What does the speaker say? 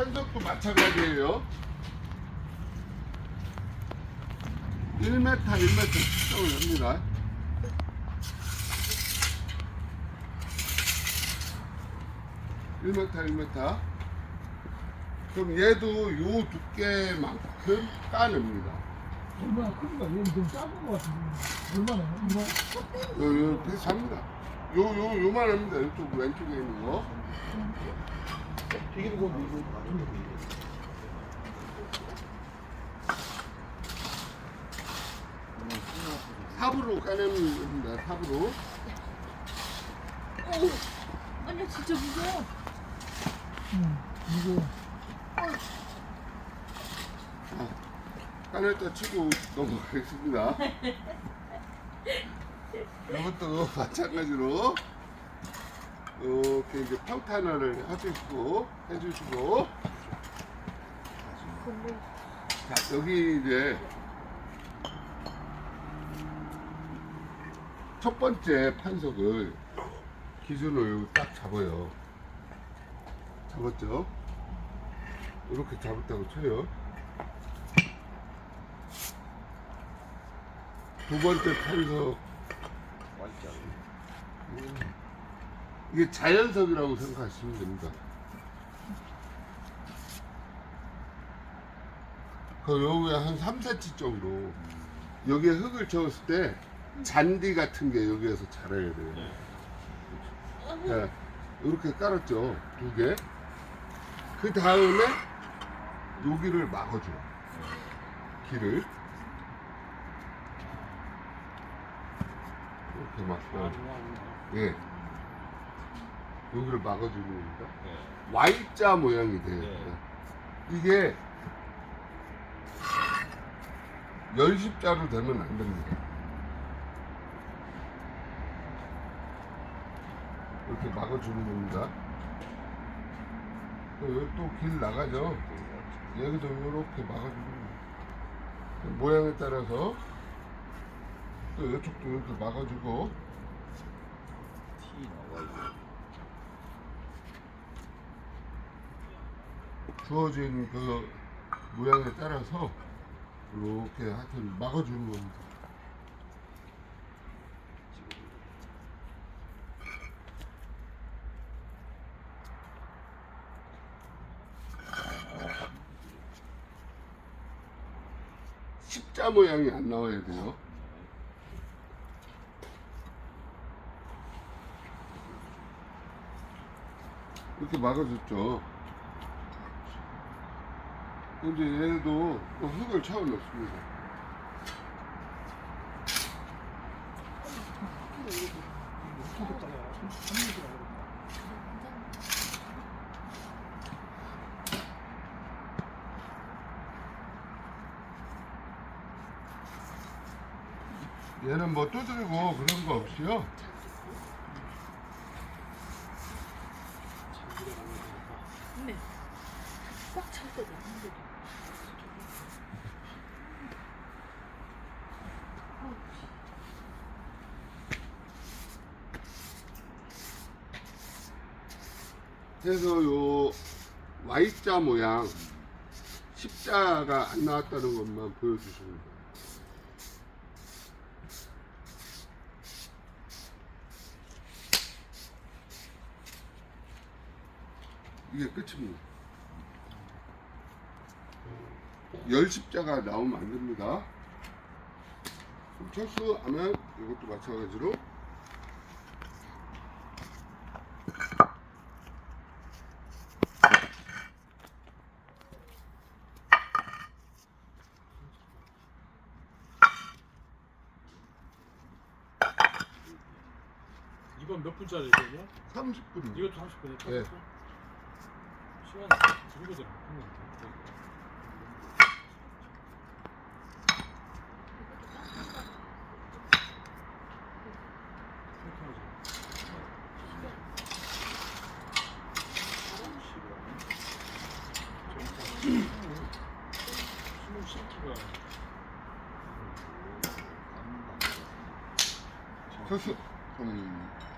판석도 마찬가지예요. 1m, 1m 측정을 합니다. (1m) 1m 그럼 얘도 요 두께만큼 까냅니다 얼마나 큰가? 얘는 좀 작은 것 같은데. 얼마나? 이거? 요, 요 비슷합니다 요, 요, 요만 합니다 이쪽 왼쪽에 있는 거 되게 무거운데, 이거. 삽으로 까내는 겁니다 삽으로 아니야 진짜 무서워. 응, 이거. 까냈다 치고 넘어가겠습니다 이것도 마찬가지로 이렇게 이제 평탄화를 해주시고 해주시고. 자 여기 이제 첫 번째 판석을 기준을 딱 잡아요. 잡았죠? 이렇게 잡았다고 쳐요. 두 번째 판석. 음, 이게 자연석이라고 생각하시면 됩니다. 그 여기에 한 3cm 정도 여기에 흙을 채웠을 때 잔디 같은 게 여기에서 자라야 돼요. 네, 이렇게 깔았죠 두 개. 그 다음에 여기를 막아줘 길을 이렇게 막고 예 여기를 막아주는 겁니다. Y자 모양이 돼요. 네. 이게 열십자로 되면 안 됩니다. 이렇게 막아주는 겁니다. 또 길 나가죠. 여기도 이렇게 막아주는. 모양에 따라서 또 이쪽도 이렇게 막아주고 주어진 그 모양에 따라서 이렇게 하여튼 막아주는 겁니다. 십자 모양이 안 나와야 돼요. 이렇게 막아줬죠. 근데 얘도 또 흙을 채워 넣습니다. 얘는 뭐 두드리고 그런 거 없이요. 네. 꽉찰 때도 힘들어. 그래서 요 Y자 모양 십자가 안 나왔다는 것만 보여주시면 돼요. 이게 끝입니다. 열 십자가 나오면 안 됩니다. 철수 하면 이것도 마찬가지로 이건 몇 분짜리 되냐? 30분. 이것도 30분이야? 네. 시간 줄이고 들어. 철수. 사모님.